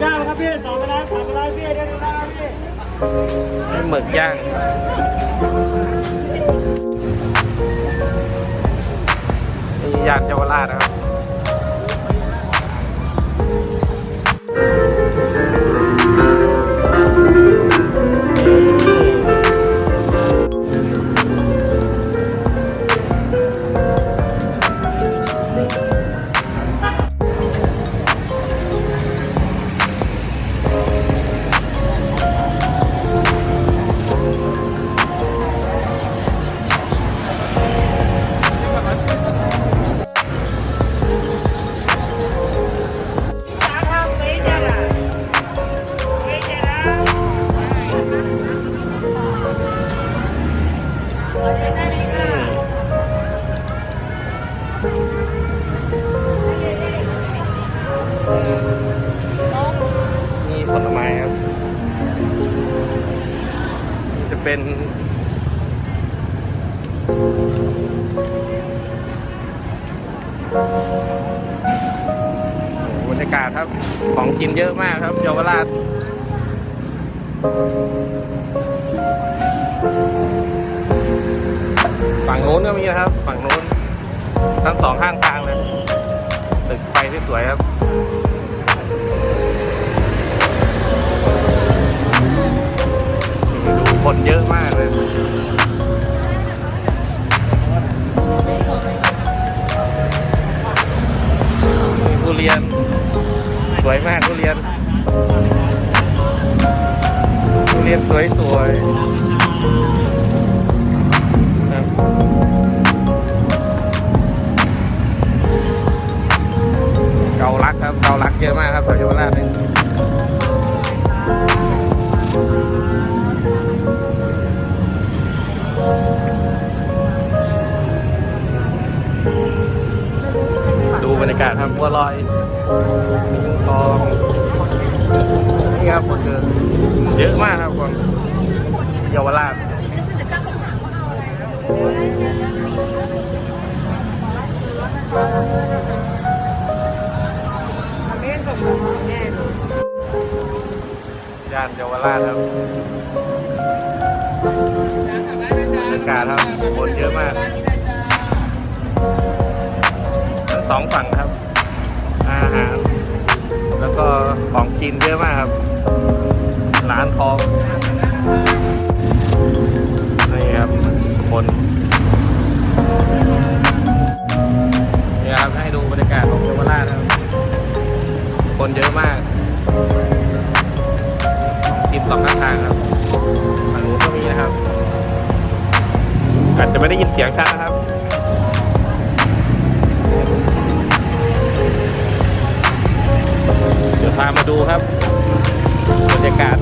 เจ้าครับพี่สองไปแล้วสามไปแล้วพี่เด้ดูแล้วพี่หมึกย่างนี่ยานเยาวราชนะครับ นี่ผลไม้ครับ จะเป็นบรรยากาศครับ ของกินเยอะมากครับเยาวราช ฝั่งโน้นก็มีนะครับ ฝั่งโน้นทั้งสองข้างทางเลยตึกไฟที่สวยครับดูคนเยอะมากเลยมีทุเรียน สวยมากทุเรียนทุเรียนสวยสวยๆ เยอะมากครับแถวเยาวราชนี่ดูบรรยากาศครับบัวลอยมีทองนี่ครับก็คือเยอะมากครับคนเยาวราช ย่านเยาวราชครับบรรยากาศครับคนเยอะมากทั้งสองฝั่งครับ อาหาร แล้วก็ของกินเยอะมากครับ ร้านทองนี่ครับคน คนเยอะมากกินสองข้างทางครับฝั่งนู้นก็มีนะครับ อาจจะไม่ได้ยินเสียงชัดนะครับเดี๋ยวพามาดูครับบรรยากาศ